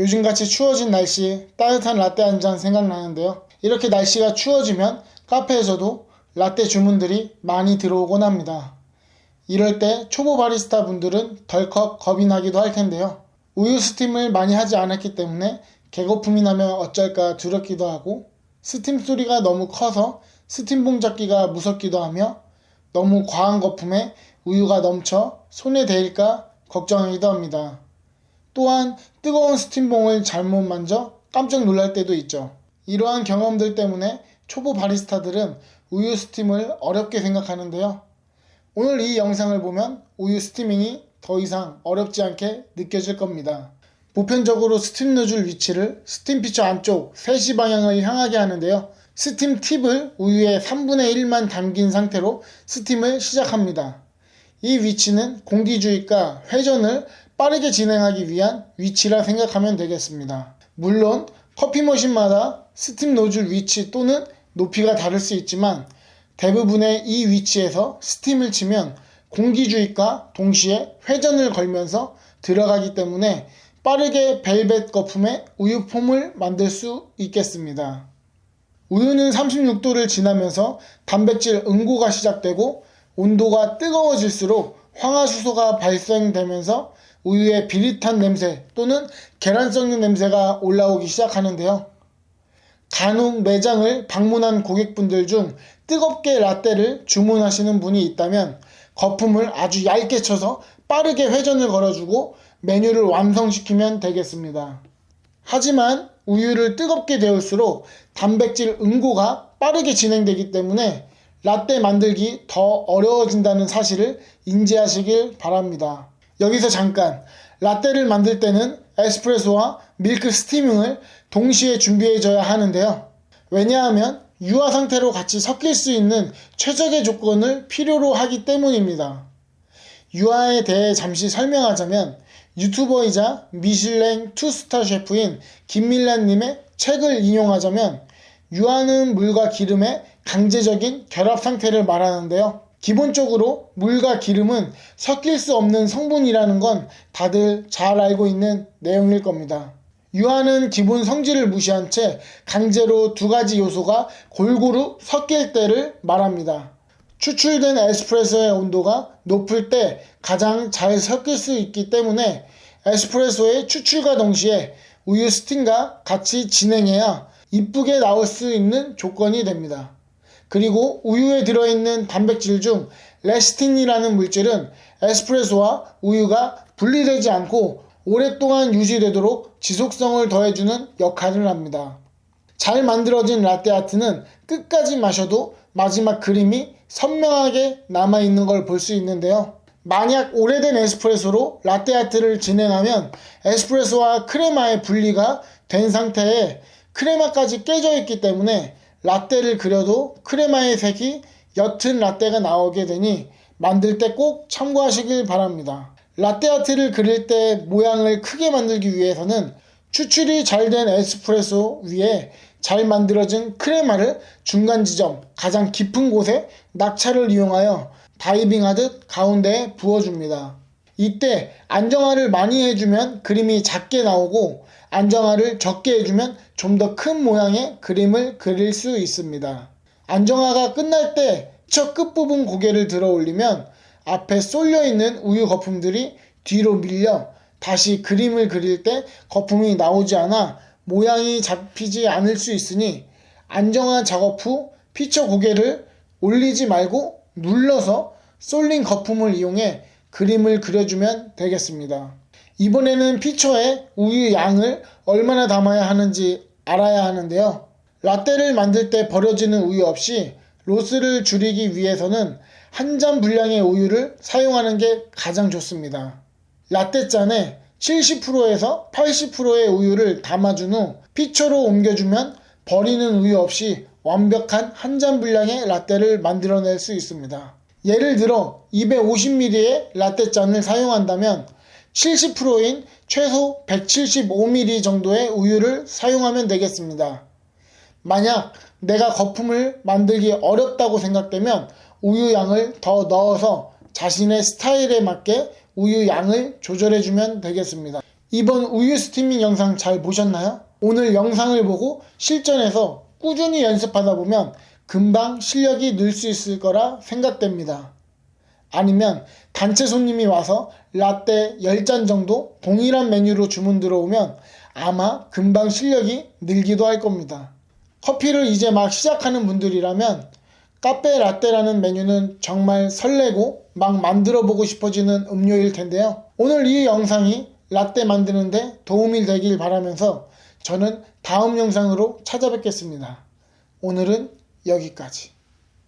요즘같이 추워진 날씨 따뜻한 라떼 한 잔 생각나는데요. 이렇게 날씨가 추워지면 카페에서도 라떼 주문들이 많이 들어오곤 합니다. 이럴 때 초보 바리스타 분들은 덜컥 겁이 나기도 할 텐데요. 우유 스팀을 많이 하지 않았기 때문에 개거품이 나면 어쩔까 두렵기도 하고 스팀 소리가 너무 커서 스팀 봉 잡기가 무섭기도 하며 너무 과한 거품에 우유가 넘쳐 손에 닿을까 걱정하기도 합니다. 또한 뜨거운 스팀봉을 잘못 만져 깜짝 놀랄 때도 있죠. 이러한 경험들 때문에 초보 바리스타들은 우유 스팀을 어렵게 생각하는데요. 오늘 이 영상을 보면 우유 스티밍이 더 이상 어렵지 않게 느껴질 겁니다. 보편적으로 스팀 노즐 위치를 스팀 피처 안쪽 3시 방향을 향하게 하는데요. 스팀 팁을 우유의 3분의 1만 담긴 상태로 스팀을 시작합니다. 이 위치는 공기주입과 회전을 빠르게 진행하기 위한 위치라 생각하면 되겠습니다. 물론 커피 머신마다 스팀 노즐 위치 또는 높이가 다를 수 있지만 대부분의 이 위치에서 스팀을 치면 공기주입과 동시에 회전을 걸면서 들어가기 때문에 빠르게 벨벳 거품에 우유 폼을 만들 수 있겠습니다. 우유는 36도를 지나면서 단백질 응고가 시작되고 온도가 뜨거워질수록 황화수소가 발생되면서 우유의 비릿한 냄새 또는 계란 썩는 냄새가 올라오기 시작하는데요. 간혹 매장을 방문한 고객분들 중 뜨겁게 라떼를 주문하시는 분이 있다면 거품을 아주 얇게 쳐서 빠르게 회전을 걸어주고 메뉴를 완성시키면 되겠습니다. 하지만 우유를 뜨겁게 데울수록 단백질 응고가 빠르게 진행되기 때문에 라떼 만들기 더 어려워진다는 사실을 인지하시길 바랍니다. 여기서 잠깐 라떼를 만들 때는 에스프레소와 밀크 스티밍을 동시에 준비해줘야 하는데요. 왜냐하면 유화 상태로 같이 섞일 수 있는 최적의 조건을 필요로 하기 때문입니다. 유화에 대해 잠시 설명하자면 유튜버이자 미슐랭 투스타 셰프인 김밀란님의 책을 인용하자면 유화는 물과 기름의 강제적인 결합 상태를 말하는데요. 기본적으로 물과 기름은 섞일 수 없는 성분이라는 건 다들 잘 알고 있는 내용일 겁니다. 유화는 기본 성질을 무시한 채 강제로 두 가지 요소가 골고루 섞일 때를 말합니다. 추출된 에스프레소의 온도가 높을 때 가장 잘 섞일 수 있기 때문에 에스프레소의 추출과 동시에 우유 스팀과 같이 진행해야 이쁘게 나올 수 있는 조건이 됩니다. 그리고 우유에 들어있는 단백질 중 레스틴이라는 물질은 에스프레소와 우유가 분리되지 않고 오랫동안 유지되도록 지속성을 더해주는 역할을 합니다. 잘 만들어진 라떼 아트는 끝까지 마셔도 마지막 그림이 선명하게 남아있는 걸 볼 수 있는데요. 만약 오래된 에스프레소로 라떼 아트를 진행하면 에스프레소와 크레마의 분리가 된 상태에 크레마까지 깨져 있기 때문에 라떼를 그려도 크레마의 색이 옅은 라떼가 나오게 되니 만들 때 꼭 참고하시길 바랍니다. 라떼 아트를 그릴 때 모양을 크게 만들기 위해서는 추출이 잘 된 에스프레소 위에 잘 만들어진 크레마를 중간 지점 가장 깊은 곳에 낙차를 이용하여 다이빙 하듯 가운데에 부어줍니다. 이때 안정화를 많이 해주면 그림이 작게 나오고 안정화를 적게 해주면 좀 더 큰 모양의 그림을 그릴 수 있습니다. 안정화가 끝날 때첫 끝부분 고개를 들어 올리면 앞에 쏠려 있는 우유 거품들이 뒤로 밀려 다시 그림을 그릴 때 거품이 나오지 않아 모양이 잡히지 않을 수 있으니 안정화 작업 후 피처 고개를 올리지 말고 눌러서 쏠린 거품을 이용해 그림을 그려주면 되겠습니다. 이번에는 피처에 우유 양을 얼마나 담아야 하는지 알아야 하는데요. 라떼를 만들 때 버려지는 우유 없이 로스를 줄이기 위해서는 한 잔 분량의 우유를 사용하는 게 가장 좋습니다. 라떼 잔에 70%에서 80%의 우유를 담아준 후 피처로 옮겨주면 버리는 우유 없이 완벽한 한 잔 분량의 라떼를 만들어낼 수 있습니다. 예를 들어 250ml의 라떼 잔을 사용한다면 70%인 최소 175ml 정도의 우유를 사용하면 되겠습니다. 만약 내가 거품을 만들기 어렵다고 생각되면 우유 양을 더 넣어서 자신의 스타일에 맞게 우유 양을 조절해 주면 되겠습니다. 이번 우유 스티밍 영상 잘 보셨나요? 오늘 영상을 보고 실전에서 꾸준히 연습하다 보면 금방 실력이 늘 수 있을 거라 생각됩니다. 아니면 단체 손님이 와서 라떼 10잔 정도 동일한 메뉴로 주문 들어오면 아마 금방 실력이 늘기도 할 겁니다. 커피를 이제 막 시작하는 분들이라면 카페 라떼라는 메뉴는 정말 설레고 막 만들어 보고 싶어지는 음료일 텐데요. 오늘 이 영상이 라떼 만드는데 도움이 되길 바라면서 저는 다음 영상으로 찾아뵙겠습니다. 오늘은 여기까지.